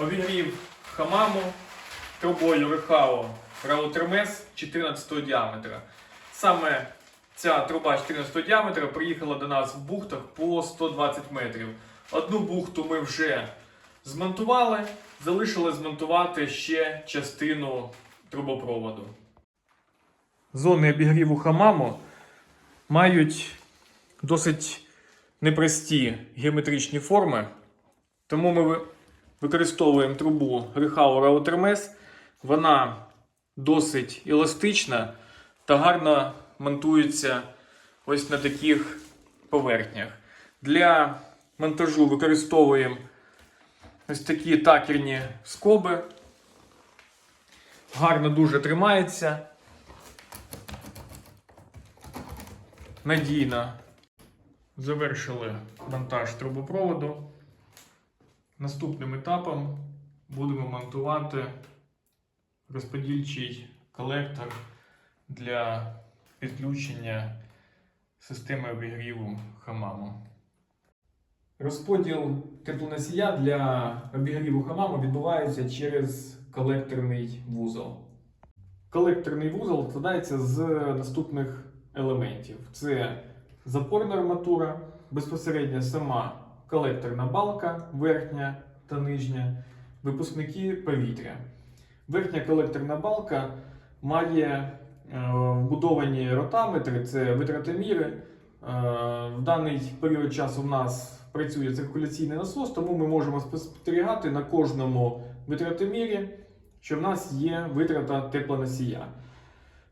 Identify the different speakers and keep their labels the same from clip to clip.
Speaker 1: Обігрів хамаму трубою Рехао Раутермес 14 діаметра. Саме ця труба 14 діаметра приїхала до нас в бухтах по 120 метрів. Одну бухту ми вже змонтували, залишилось змонтувати ще частину трубопроводу. Зони обігріву хамаму мають досить непрості геометричні форми, тому ми використовуємо трубу Rehau Router Вона досить еластична та гарно монтується ось на таких поверхнях. Для монтажу використовуємо ось такі такерні скоби. Гарно дуже тримається. Надійно завершили монтаж трубопроводу. Наступним етапом будемо монтувати розподільчий колектор для підключення системи обігріву хамаму. Розподіл теплоносія для обігріву хамаму відбувається через колекторний вузол. Колекторний вузол складається з наступних елементів: це запорна арматура, безпосередньо сама колекторна балка, верхня та нижня, випускники повітря. Верхня колекторна балка має е, вбудовані ротаметри, це витратоміри. Е, В даний період часу в нас працює циркуляційний насос, тому ми можемо спостерігати на кожному витратомірі, що в нас є витрата теплоносія.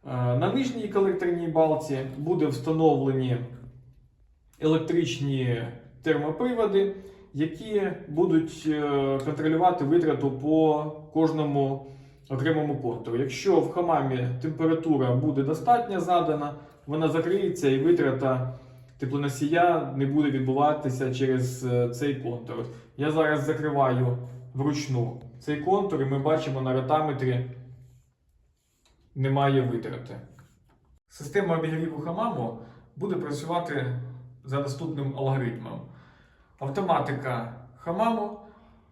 Speaker 1: Е, На нижній колекторній балці буде встановлені електричні термоприводи, які будуть е, контролювати витрату по кожному окремому контуру. Якщо в хамамі температура буде достатня задана, вона закриється і витрата теплоносія не буде відбуватися через е, цей контур. Я зараз закриваю вручну цей контур, і ми бачимо на ротаметрі немає витрати. Система обігріву хамаму буде працювати за наступним алгоритмом. Автоматика хамаму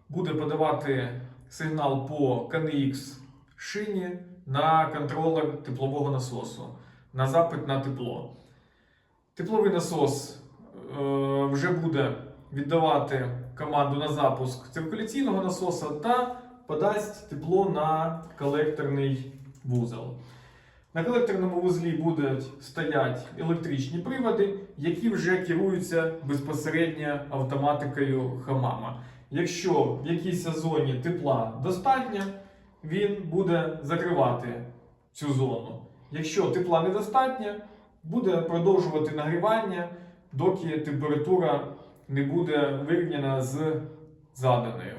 Speaker 1: буде подавати сигнал по KNX шині на контролер теплового насосу на запит на тепло. Тепловий насос е, вже буде віддавати команду на запуск циркуляційного насоса та подасть тепло на колекторний вузол. На колекторному вузлі будуть стоять електричні приводи, які вже керуються безпосередньо автоматикою хамама. Якщо в якійсь зоні тепла достатньо, він буде закривати цю зону. Якщо тепла недостатньо, буде продовжувати нагрівання, доки температура не буде вирівняна з заданою.